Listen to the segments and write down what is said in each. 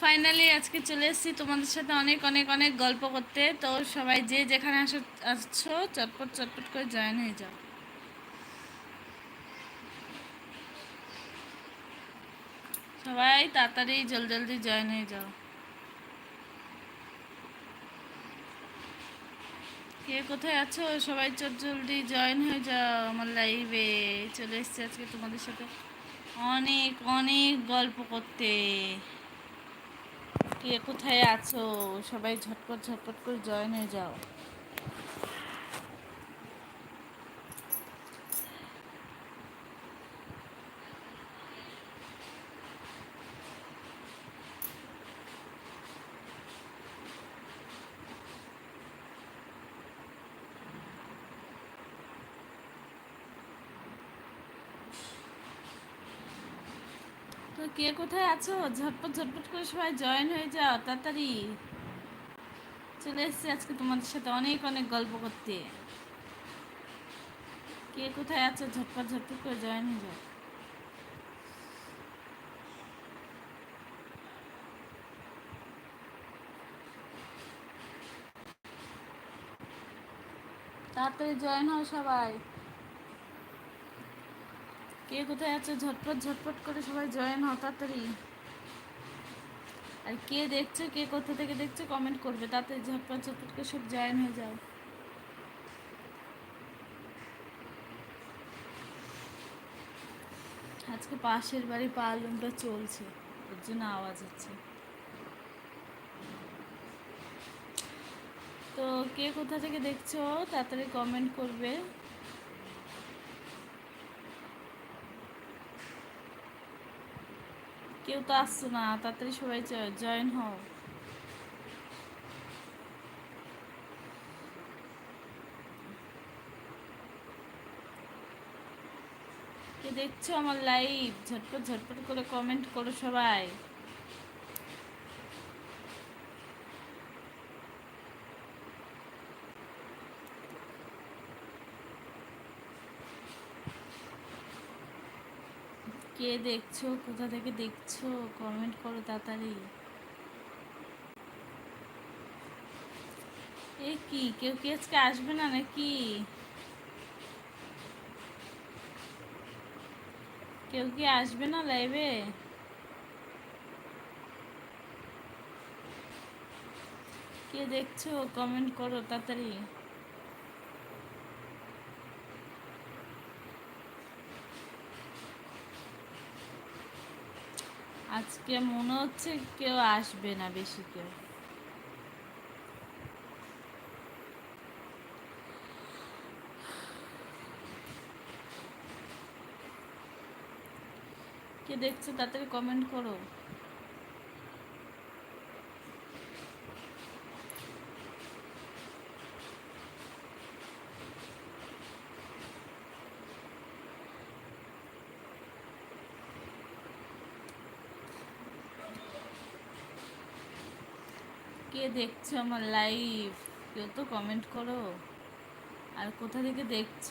Finally আজকে চলে এসেছি তোমাদের সাথে অনেক অনেক অনেক গল্প করতে। তো সবাই যে যেখানে আসো, আসছো, চটপট চটপট করে জয়েন হয়ে যাও। সবাই তাড়াতাড়ি, জলদি জলদি জয়েন হয়ে যাও। কে কোথায় আছো? সবাই চট, জলদি জয়েন হয়ে যাও আমার লাইভে চলে এসেছি আজকে তোমাদের সাথে অনেক অনেক গল্প করতে। কে কোথায় আছো? সবাই ঝটপট ঝটপট করে জয়েন হয়ে যাও। কে কোথায় আছো? ঝটপট ঝটপট করে সবাই জয়েন হয়ে যাও, তাড়াতাড়ি। চলে এসেছি আজকে তোমাদের সাথে অনেক অনেক গল্প করতে। কে কোথায় আছো? ঝটপট ঝটপট করে জয়েন হয়ে যাও। তাড়াতাড়ি জয়েন হও সবাই। কে কোথায় আছো? ঝটপট ঝটপট করে সবাই জয়েন হও, তাড়াতাড়ি। আর কে দেখছ, কে কোথা থেকে দেখছ কমেন্ট করবে, তাতে ঝটপট ঝটপট করে সব জয়েন হয়ে যাও। আজকে পাশের বাড়ি পালুমটা চলছে, ওর জন্য আওয়াজ হচ্ছে। তো কে কোথা থেকে দেখছ, তাড়াতাড়ি কমেন্ট করবে। কেউ তো আসছো না, তাড়াতাড়ি সবাই জয়েন হও। দেখছ আমার লাইভ ঝটপট ঝটপট করে কমেন্ট করো সবাই। কে দেখছ? কোথা থেকে দেখছ? কমেন্ট করো তাড়াতাড়ি। এ কি? কেউ কি আজকে আসবে না নাকি? কেউ কি আসবে না লাইভে কে দেখছ? কমেন্ট করো তাড়াতাড়ি। আজকে মনে হচ্ছে কেউ আসবে না বেশি কেউ। কে দেখছ তাড়াতাড়ি কমেন্ট করো। কে দেখছ আমার লাইভ কেউ তো কমেন্ট করো। আর কোথা থেকে দেখছ?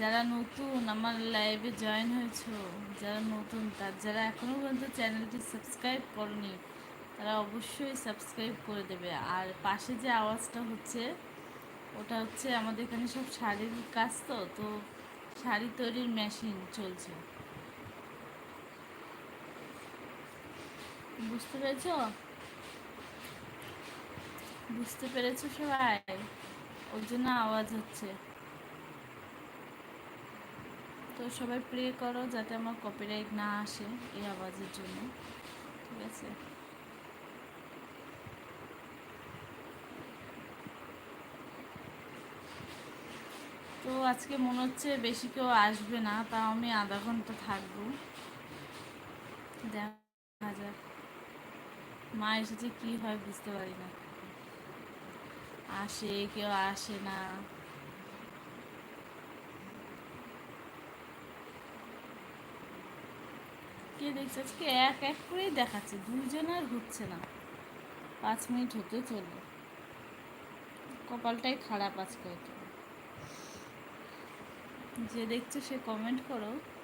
যারা নতুন আমার লাইভে জয়েন হয়েছো, যারা নতুন, তার যারা এখনও পর্যন্ত চ্যানেলটি সাবস্ক্রাইব করনি, তারা অবশ্যই সাবস্ক্রাইব করে দেবে। আর পাশে যে আওয়াজটা হচ্ছে, ওটা হচ্ছে আমাদের এখানে সব শাড়ির কাজ তো তো শাড়ি তৈরির মেশিন চলছে। বুঝতে পেরেছ? বুঝতে পেরেছ সবাই? ওর জন্য আওয়াজ হচ্ছে। তো সবাই প্রে করো যাতে আমার কপিরাইট না আসে এই আওয়াজের জন্য। ঠিক আছে? তো আজকে মনে হচ্ছে বেশি কেউ আসবে না, তাও আমি আধা ঘণ্টা থাকব। দেখা যাক। মা এসেছে কি হয় বুঝতে পারি না। আসে, কেউ আসে না। কে দেখছে? আজকে এক এক করেই দেখাচ্ছে, দুইজন আর হচ্ছে না। পাঁচ মিনিট হতে চলবে কপালটাই খারাপ আজকে। যে দেখছ সে কমেন্ট করো।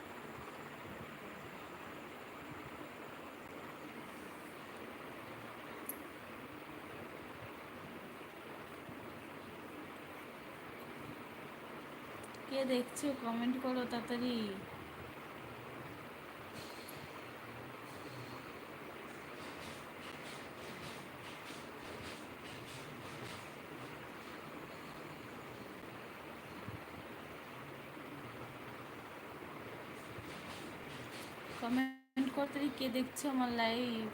দেখছ? কমেন্ট করো তাড়াতাড়ি। কমেন্ট করতে কে দেখছ আমার লাইভ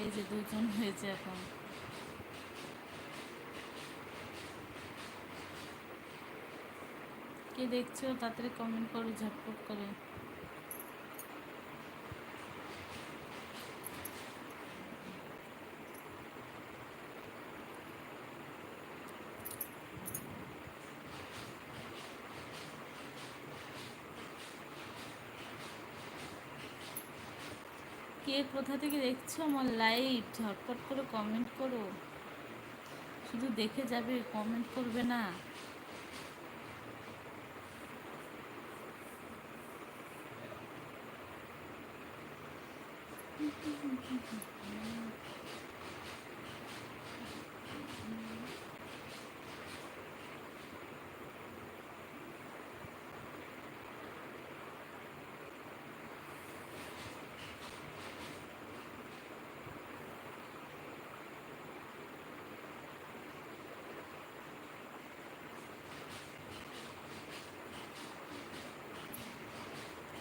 এই যে দুজন হয়েছে এখন। কে দেখছ, তাড়াতাড়ি কমেন্ট করো, ঝটপট করে। কে কোথা থেকে দেখছ আমার লাইভ ঝটপট করে কমেন্ট করো। শুধু দেখে যাবে কমেন্ট করবে না।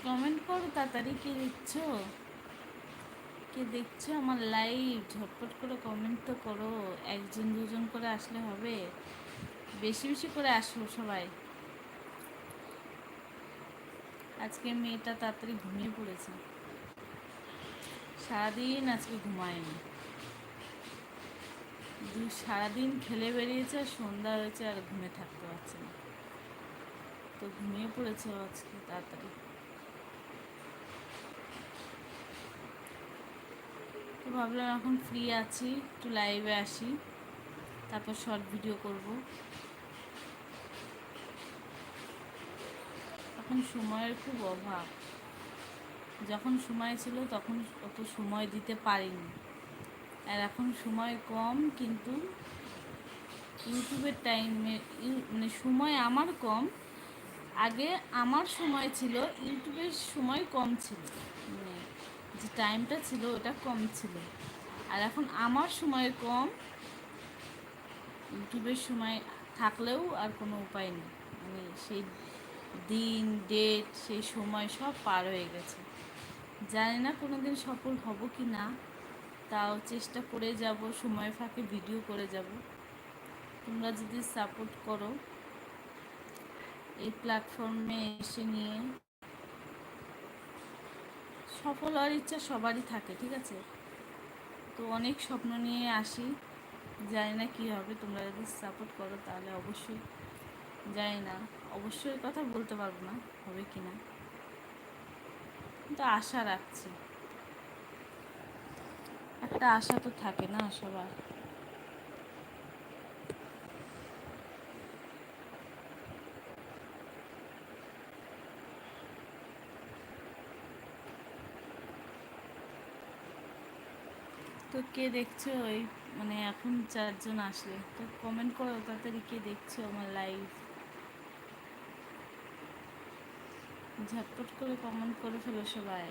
কমেন্ট করো তাড়াতাড়ি কে দেখছ কে দেখছ, আমার লাইভ ঝটপট করে কমেন্ট তো করো, একজন দুজন করে আসলে হবে। বেশি বেশি করে আসো সবাই। আজকে মেয়েটা তাড়াতাড়ি ঘুমিয়ে পড়েছে। সারাদিন আজকে ঘুমায়নি। দু, সারাদিন খেলে বেরিয়েছে আর সন্ধ্যা হয়েছে আর ঘুমে থাকতে পারছে না। তো ঘুমিয়ে পড়েছে আজকে তাড়াতাড়ি। তো ভাবলাম এখন ফ্রি আছি, একটু লাইভে আসি, তারপর শর্ট ভিডিও করব। এখন সময়ের খুব অভাব। যখন সময় ছিল তখন অত সময় দিতে পারিনি। আর এখন সময় কম, কিন্তু ইউটিউবের টাইমে মানে সময় আমার কম, আগে আমার সময় ছিল ইউটিউবের সময় কম ছিল। যে টাইমটা ছিল, ওটা কম ছিল। আর এখন আমার সময় কম, ইউটিউবের সময় থাকলেও আর কোনো উপায় নেই। মানে সেই দিন ডেট সেই সময় সব পার হয়ে গেছে। জানি না কোনো দিন সফল হব কি না, তাও চেষ্টা করে যাব, সময় ফাঁকে ভিডিও করে যাব। তোমরা যদি সাপোর্ট করো, এই প্ল্যাটফর্মে এসে নিয়ে সফল হওয়ার ইচ্ছা সবারই থাকে, ঠিক আছে? তো অনেক স্বপ্ন নিয়ে আসি, জানি না কী হবে, তোমরা যদি সাপোর্ট করো তাহলে অবশ্যই। জানি না, অবশ্যই কথা বলতে পারব না, হবে কি না? কিন্তু আশা রাখছি। একটা আশা তো থাকে না সবার। তো কে দেখছ ওই? মানে এখন চারজন আসলে। তো কমেন্ট করো, তাড়াতাড়ি কে দেখছ আমার লাইভ ঝটপট করে কমেন্ট করে ফেলো সবাই।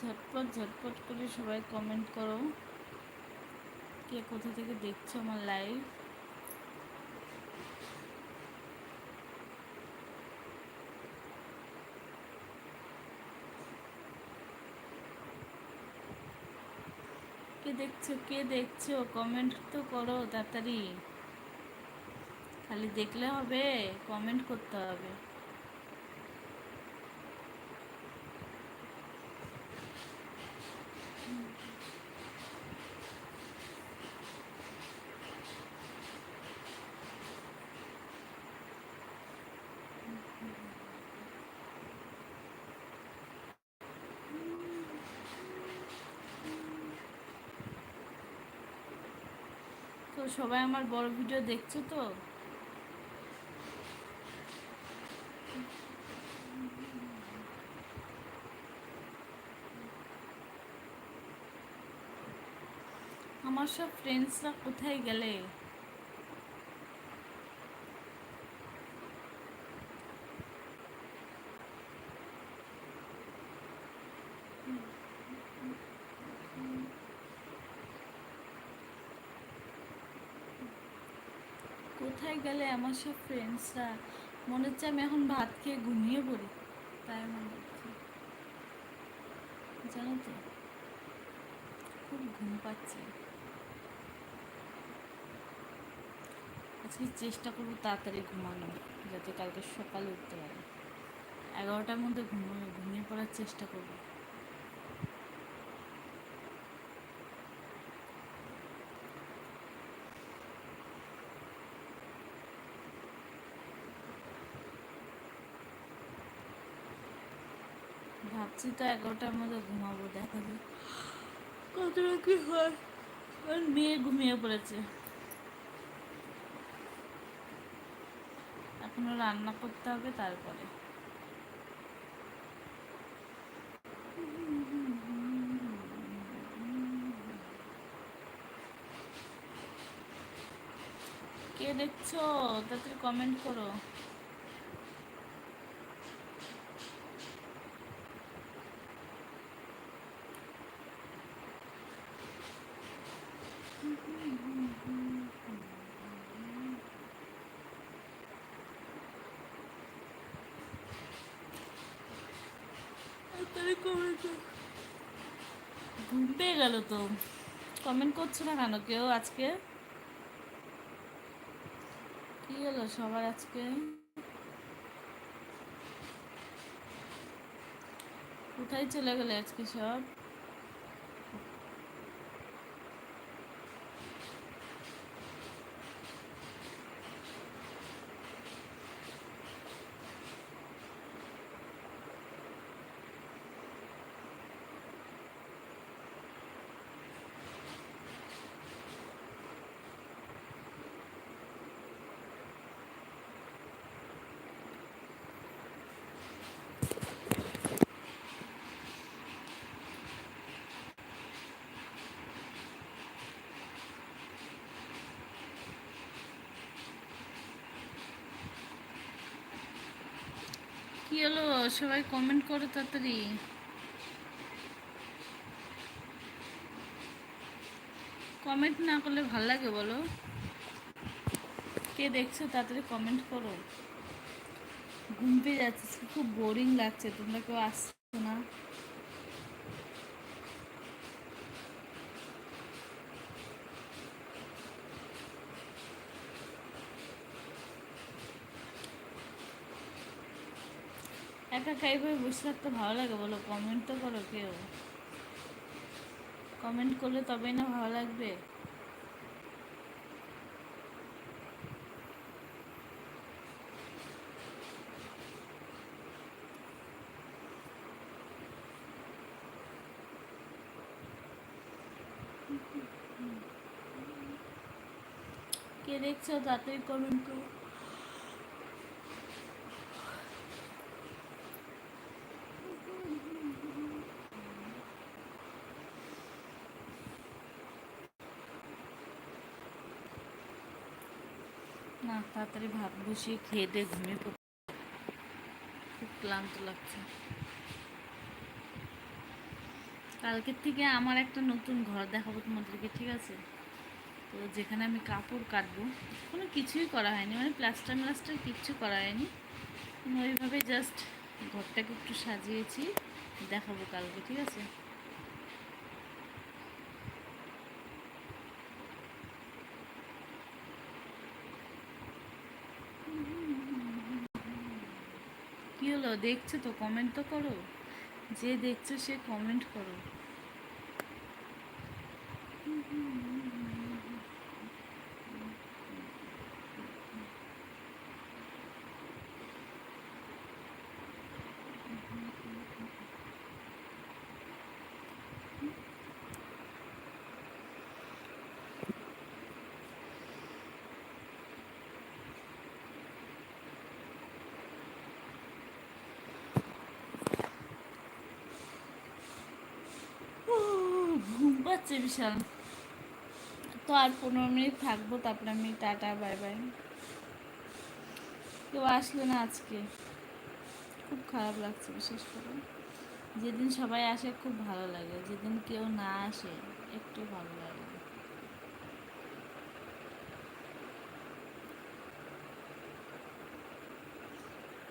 ঝটপট ঝটপট করে সবাই কমেন্ট করো। কে কোথা থেকে দেখছ আমার লাইভ কে দেখছ কে দেখছ? কমেন্ট তো করো তাড়াতাড়ি। খালি দেখলে হবে কমেন্ট করতে হবে। সবাই আমার বড় ভিডিও দেখছ তো। আমার সব ফ্রেন্ডসরা কোথায় গেলে? গেলে আমার সব ফ্রেন্ডসরা মনে হচ্ছে আমি এখন ভাত খেয়ে ঘুমিয়ে পড়ি। তাই মনে হচ্ছে জানো তো, খুব ঘুম পাচ্ছে। আজকে চেষ্টা করব তাড়াতাড়ি ঘুমানো যাতে কালকে সকালে উঠতে পারি। এগারোটার মধ্যে ঘুমিয়ে ঘুমিয়ে পড়ার চেষ্টা করব। ভাবছি তো এগারোটার মধ্যে ঘুমাবো দেখা যায় কতটা কি হয়? মেয়ে ঘুমিয়ে পড়েছে। এখনও রান্না করতে হবে তারপরে। কে দেখছ? তাড়াতাড়ি কমেন্ট করো তাড়াতাড়ি comment করো। ঘুম পেয়ে গেল তো কমেন্ট করছ না কেন? কেউ আজকে? কি হলো সবার আজকে? কোথায় চলে গেলে আজকে সব? কি হলো সবাই কমেন্ট করো তাড়াতাড়ি। কমেন্ট না করলে ভালো লাগে বলো। কে দেখছ তাড়াতাড়ি কমেন্ট করো। ঘুম পেয়ে যাচ্ছে, খুব বোরিং লাগছে, তোমরা কেউ আসছো না। একা একা এইভাবে বসে থাকতে ভালো লাগে বলো? কমেন্ট তো করো কেউ। কমেন্ট করলে তবেই না ভালো লাগবে। কে দেখছ? তাড়াতাড়ি কমেন্ট করো। না, তাড়াতাড়ি ভাত বসিয়ে খেয়ে দিয়ে ঘুমিয়ে পড় খুব ক্লান্ত লাগছে। কালকের থেকে আমার একটা নতুন ঘর দেখাবো তোমাদেরকে, ঠিক আছে? তো যেখানে আমি কাপড় কাটবো, কোনো কিছুই করা হয়নি মানে প্লাস্টার ম্লাস্টার কিচ্ছু করা হয়নি। ওইভাবে জাস্ট ঘরটাকে একটু সাজিয়েছি, দেখাবো কালকে, ঠিক আছে? কি হলো? দেখছ তো? কমেন্ট তো করো। যে দেখছ সে কমেন্ট করো। পাচ্ছে বিশাল। তো আর পনেরো মিনিট থাকব, তারপরে আমি টাটা, বাই বাই। কেউ আসলো না আজকে। খুব খারাপ লাগছে বিশেষ করে। যেদিন সবাই আসে খুব ভালো লাগে, যেদিন কেউ না আসে একটু ভালো লাগে।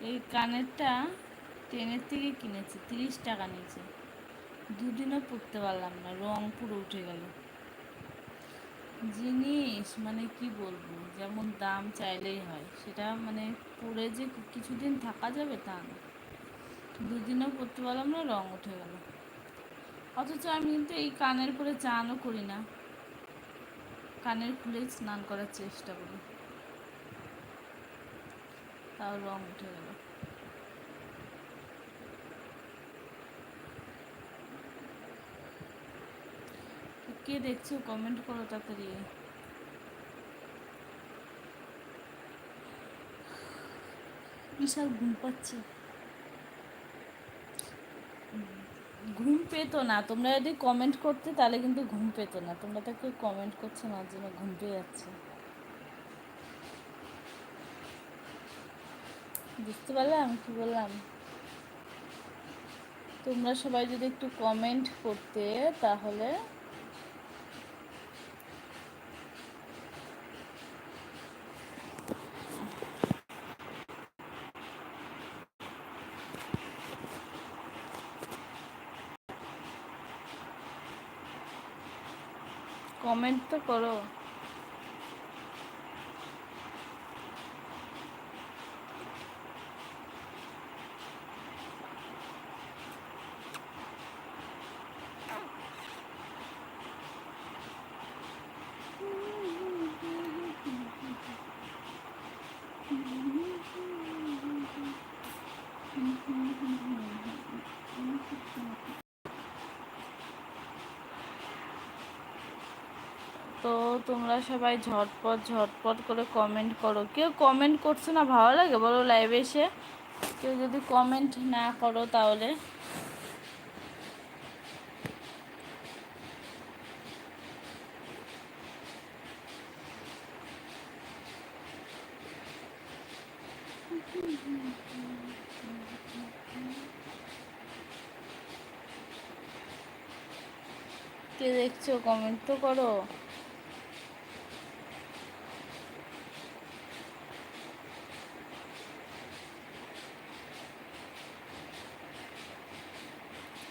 এই কানেরটা ট্রেনের থেকে কিনেছি, তিরিশ টাকা নিয়েছে। দুদিনও পরতে পারলাম না, রং পুরো উঠে গেল। জিনিস মানে কি বলব, যেমন দাম চাইলেই হয়, সেটা মানে পরে যে কিছুদিন থাকা যাবে তা না। দুদিনও পরতে পারলাম না, রং উঠে গেল। অথচ আমি কিন্তু এই কানের পরে চানও করি না। কানের খুলে স্নান করার চেষ্টা করি। তাও রং উঠে গেল। কে দেখছ কমেন্ট করো তাড়াতাড়ি। বিশাল ঘুম পাচ্ছে। ঘুম পেতো না, তোমরা যদি কমেন্ট করতে তাহলে কিন্তু ঘুম পেতো না, তোমরা তো কেউ কমেন্ট করছ না জন্য ঘুম পেয়ে যাচ্ছে। বুঝতে পারলে আমি কি বললাম? তোমরা সবাই যদি একটু কমেন্ট করতে তাহলে কমেন্ট তো করো তো তোমরা সবাই ঝটপট ঝটপট করে কমেন্ট করো। কেউ কমেন্ট করছ না, ভালো লাগে? বলো লাইভে এসে। কেউ যদি কমেন্ট না করো তাহলে। কে দেখছ? কমেন্ট তো করো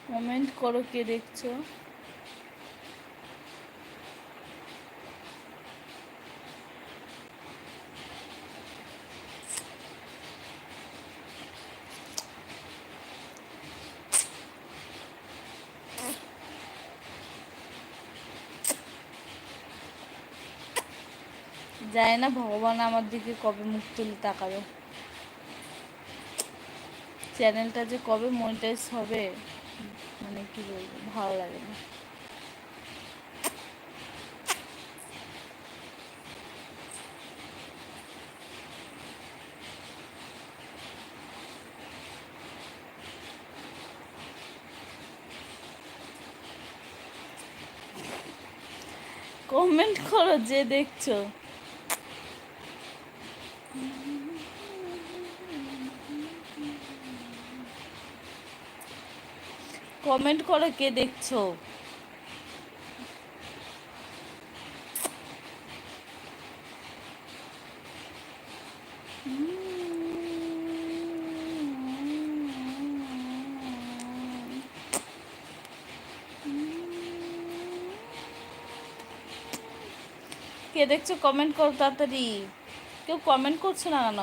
কমেন্ট করো কে দেখছ? যায় না, ভগবান আমার দিকে কবে মুখ তুলে তাকাবে? চ্যানেলটা যে কবে মনিটাইজ হবে? মানে কি বলব ভালো লাগে না। কমেন্ট করো যে দেখছ। কমেন্ট করো কে দেখছ? কে দেখছ কমেন্ট করো তাড়াতাড়ি। কেউ কমেন্ট করছে না কেন?